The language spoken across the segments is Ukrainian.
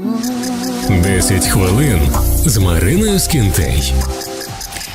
10 хвилин з Мариною Скінтей.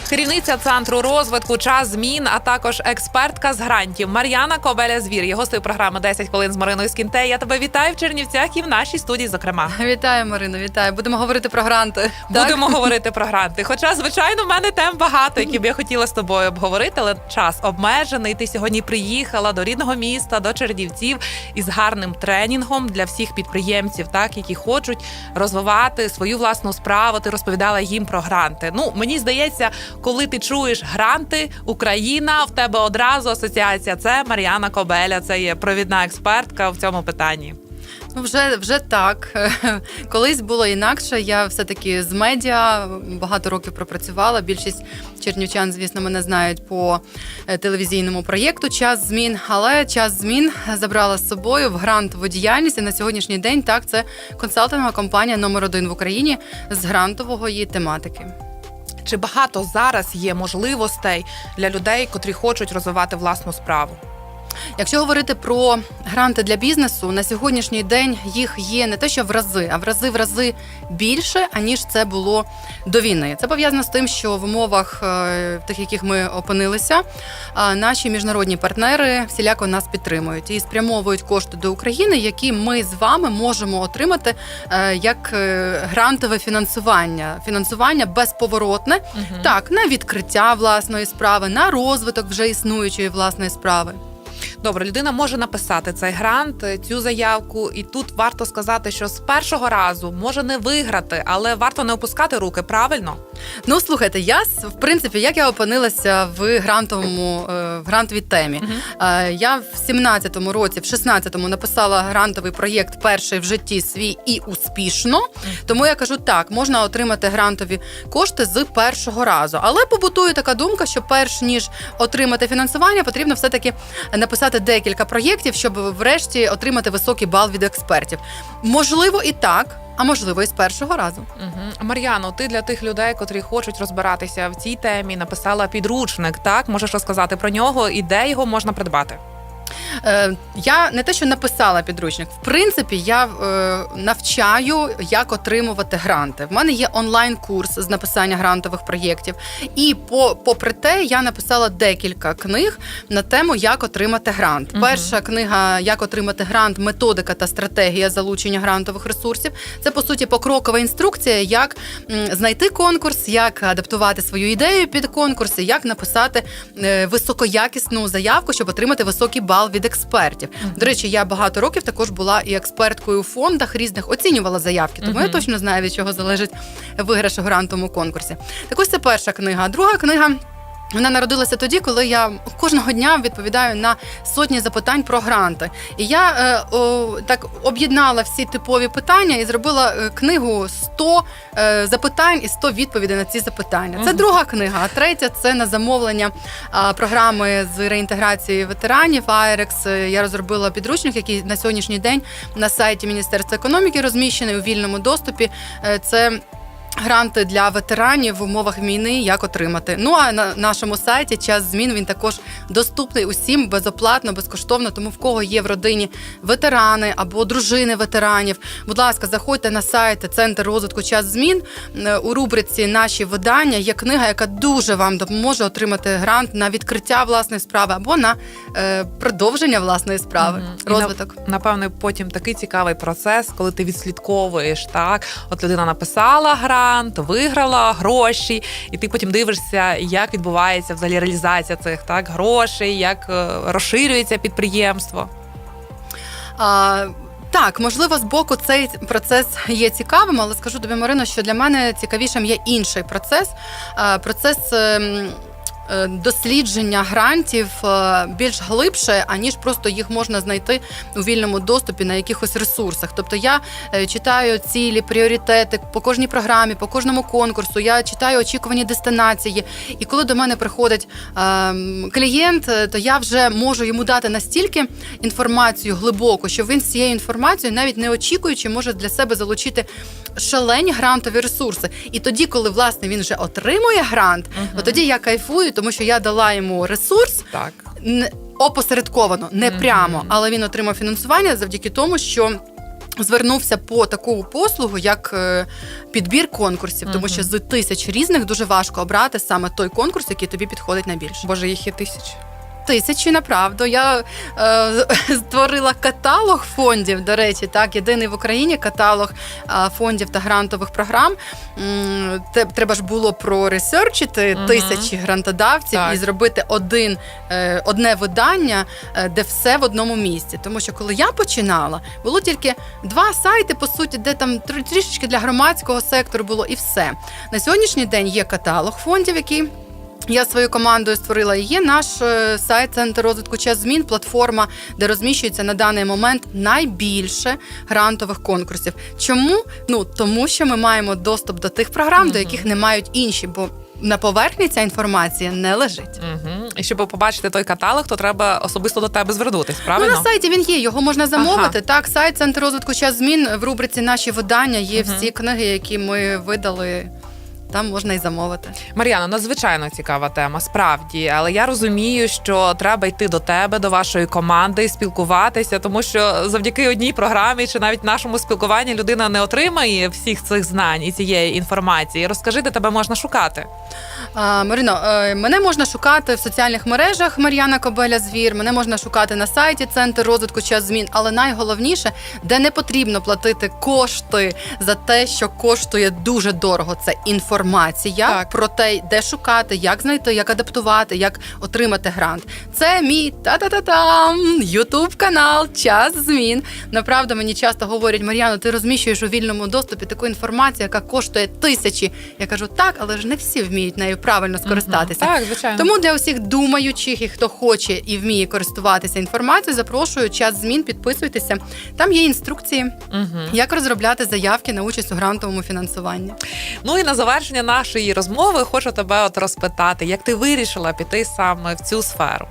Керівниця центру розвитку час змін, а також експертка з грантів Мар'яна Кобеля Звір. Є гостею програми «10 хвилин з Мариною Скінтей. Я тебе вітаю в Чернівцях і в нашій студії. Зокрема, Вітаю, Марино, вітаю. Будемо говорити про гранти. Так? будемо говорити про гранти. Хоча, звичайно, в мене тем багато, які б я хотіла з тобою обговорити, але час обмежений. Ти сьогодні приїхала до рідного міста, до Чернівців із гарним тренінгом для всіх підприємців, так які хочуть розвивати свою власну справу. Ти розповідала їм про гранти. Ну мені здається, коли ти чуєш гранти, Україна в тебе одразу асоціація. Це Мар'яна Кобеля, це є провідна експертка в цьому питанні. Ну, вже, вже так. Колись було інакше. Я все-таки з медіа багато років пропрацювала. Більшість чернівчан, звісно, мене знають по е, телевізійному проєкту Час змін. Але час змін забрала з собою в грантову діяльність. І на сьогоднішній день так це консалтингова компанія номер один в Україні з грантової тематики. Чи багато зараз є можливостей для людей, котрі хочуть розвивати власну справу? Якщо говорити про гранти для бізнесу, на сьогоднішній день їх є не те, що в рази, а в рази в рази більше, аніж це було до війни. Це пов'язано з тим, що в умовах е, тих, яких ми опинилися, е, наші міжнародні партнери всіляко нас підтримують і спрямовують кошти до України, які ми з вами можемо отримати е, як грантове фінансування, фінансування безповоротне, Мгм. так на відкриття власної справи, на розвиток вже існуючої власної справи. Добре, людина може написати цей грант, цю заявку, і тут варто сказати, що з першого разу може не виграти, але варто не опускати руки. Правильно? Ну слухайте, я в принципі, як я опинилася в грантовому е, в грантовій темі. Е, Я в 17-му році, в 16-му написала грантовий проєкт перший в житті свій і успішно. Тому я кажу, так можна отримати грантові кошти з першого разу. Але побутує така думка, що перш ніж отримати фінансування, потрібно все таки написати декілька проєктів, щоб врешті отримати високий бал від експертів. Можливо, і так, а можливо, і з першого разу. Угу. Мар'яно, ти для тих людей, котрі хочуть розбиратися в цій темі, написала підручник. Так можеш розказати про нього і де його можна придбати? Е, я не те, що написала підручник. В принципі, я е, навчаю, як отримувати гранти. В мене є онлайн-курс з написання грантових проєктів. І по, попри те, я написала декілька книг на тему, як отримати грант. Мгм. Перша книга Як отримати грант, методика та стратегія залучення грантових ресурсів. Це по суті покрокова інструкція, як м, знайти конкурс, як адаптувати свою ідею під конкурс, і як написати е, високоякісну заявку, щоб отримати високий бал від експертів. До речі, я багато років також була і експерткою у фондах різних, оцінювала заявки, тому я точно знаю, від чого залежить виграш у грантовому конкурсі. Так ось це перша книга. А друга книга. Вона народилася тоді, коли я кожного дня відповідаю на сотні запитань про гранти. І я е, о, так об'єднала всі типові питання і зробила е, книгу 100 е, запитань і 100 відповідей на ці запитання. Це друга книга. А третя це на замовлення а, програми з реінтеграції ветеранів. АЕРЕКС. Е, Я розробила підручник, який на сьогоднішній день на сайті Міністерства економіки розміщений у вільному доступі. Е, Це Гранти для ветеранів в умовах війни як отримати. Ну а на нашому сайті час змін він також доступний усім безоплатно, безкоштовно. Тому в кого є в родині ветерани або дружини ветеранів. Будь ласка, заходьте на сайт Центр розвитку час змін Е, у рубриці Наші видання є книга, яка дуже вам допоможе отримати грант на відкриття власної справи або на е, продовження власної справи. І Розвиток. Напевно, потім такий цікавий процес, коли ти відслідковуєш так. От людина написала грант, виграла гроші, і ти потім дивишся, як відбувається взагалі реалізація цих так грошей, як е, розширюється підприємство. А, так, можливо, з боку цей процес є цікавим, але скажу тобі, Марино, що для мене цікавішим є інший процес. Процес. Е, Дослідження грантів е, більш глибше, аніж просто їх можна знайти у вільному доступі на якихось ресурсах. Тобто я е, читаю цілі, пріоритети по кожній програмі, по кожному конкурсу. Я читаю очікувані дестинації. І коли до мене приходить клієнт, то я вже можу йому дати настільки інформацію глибоку, що він з цією інформацією, навіть не очікуючи, може для себе залучити шалені грантові ресурси. І тоді, коли власне він вже отримує грант, то тоді я кайфую, тому що я дала йому ресурс Так. не опосередковано, не прямо, але він отримав фінансування завдяки тому, що. Звернувся по таку послугу, як е, підбір конкурсів, тому що з тисяч різних дуже важко обрати саме той конкурс, який тобі підходить найбільше. Боже, їх є тисячі. Тисячі, направду. Я е, створила каталог фондів. До речі, так єдиний в Україні каталог е, фондів та грантових програм. Треба ж було проресерчити Мгм. тисячі грантодавців Так. і зробити один е, одне видання, е, де все в одному місці. Тому що коли я починала, було тільки два сайти, по суті, де там тр- трішечки для громадського сектору було і все. На сьогоднішній день є каталог фондів, який я своєю командою створила і є наш е, сайт Центр розвитку час змін, платформа, де розміщується на даний момент найбільше грантових конкурсів. Чому? Ну тому що ми маємо доступ до тих програм, до яких не мають інші, бо на поверхні ця інформація не лежить. Угу. І щоб побачити той каталог, то треба особисто до тебе звернутись, Ну, на сайті він є, його можна замовити. Так, сайт Центр розвитку час змін в рубриці Наші видання є Мгм. всі книги, які ми видали. Там можна і замовити. Мар'яна, надзвичайно цікава тема, справді. Але я розумію, що треба йти до тебе, до вашої команди, спілкуватися, тому що завдяки одній програмі чи навіть нашому спілкуванні людина не отримає всіх цих знань і цієї інформації. Розкажи, де тебе можна шукати. А, Марино, е, мене можна шукати в соціальних мережах Мар'яна Кобеля Звір. Мене можна шукати на сайті Центр розвитку час змін. Але найголовніше, де не потрібно платити кошти за те, що коштує дуже дорого. Це інформація Так. про те, де шукати, як знайти, як адаптувати, як отримати грант. Це мій та-та-та-там Ютуб канал Час змін. Направду мені часто говорять, Мар'яно, ти розміщуєш у вільному доступі таку інформацію, яка коштує тисячі. Я кажу, так, але ж не всі вміють нею правильно скористатися. Так, звичайно. Тому для усіх думаючих і хто хоче і вміє користуватися інформацією, запрошую час змін. Підписуйтеся. Там є інструкції, Угу. як розробляти заявки на участь у грантовому фінансуванні. Ну і на завершення нашої розмови хочу тебе от розпитати, як ти вирішила піти саме в цю сферу.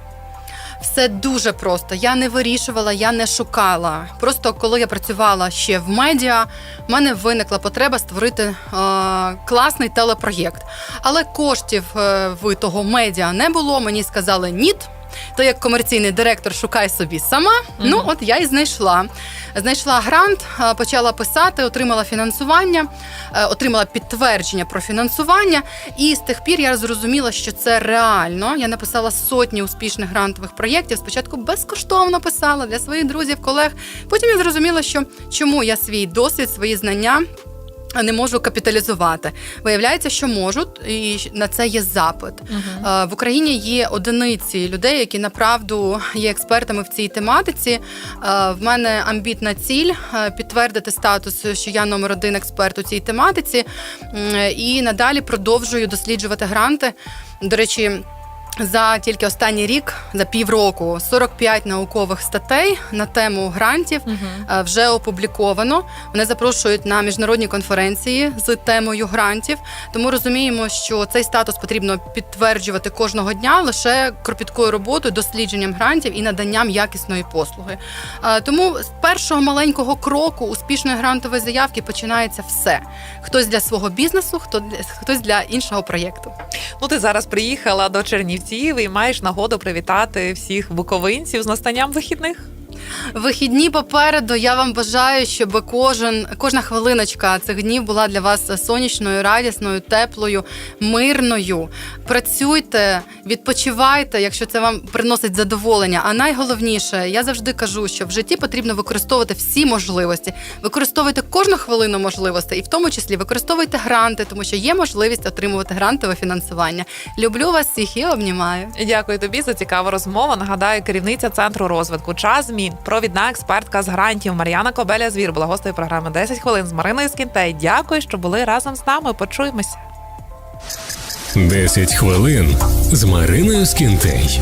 Все дуже просто. Я не вирішувала, я не шукала. Просто коли я працювала ще в медіа, в мене виникла потреба створити е, класний телепроєкт. Але коштів е, в того медіа не було. Мені сказали ніт. То як комерційний директор шукай собі сама. Ну от я і знайшла. Знайшла грант, е, почала писати, отримала фінансування, е, отримала підтвердження про фінансування. І з тих пір я зрозуміла, що це реально. Я написала сотні успішних грантових проєктів. Спочатку безкоштовно писала для своїх друзів, колег. Потім я зрозуміла, що чому я свій досвід, свої знання. Не можу капіталізувати. Виявляється, що можуть, і на це є запит. Е, В Україні є одиниці людей, які направду є експертами в цій тематиці. Е, В мене амбітна ціль е, підтвердити статус, що я номер один експерт у цій тематиці, і надалі продовжую досліджувати гранти. До речі. За тільки останній рік, за півроку, 45 наукових статей на тему грантів е, вже опубліковано. Мене запрошують на міжнародні конференції з темою грантів. Тому розуміємо, що цей статус потрібно підтверджувати кожного дня лише кропіткою роботою, дослідженням грантів і наданням якісної послуги. Е, Тому з першого маленького кроку успішної грантової заявки починається все. Хтось для свого бізнесу, хто для- хтось для іншого проєкту. Ну, ти зараз приїхала до Чернівців і маєш нагоду привітати всіх буковинців з настанням вихідних. Вихідні попереду. Я вам бажаю, щоб кожен кожна хвилиночка цих днів була для вас сонячною, радісною, теплою, мирною. Працюйте, відпочивайте, якщо це вам приносить задоволення. А найголовніше, я завжди кажу, що в житті потрібно використовувати всі можливості. Використовуйте кожну хвилину можливостей, і в тому числі використовуйте гранти, тому що є можливість отримувати грантове фінансування. Люблю вас всіх і обнімаю. Дякую тобі за цікаву розмову. Нагадаю, керівниця центру розвитку час змін, провідна експертка з грантів Мар'яна Кобеля Звір була гостею програми «10 хвилин з Мариною Скінтей. Дякую, що були разом з нами. Почуємося. 10 хвилин з Мариною Скінтей.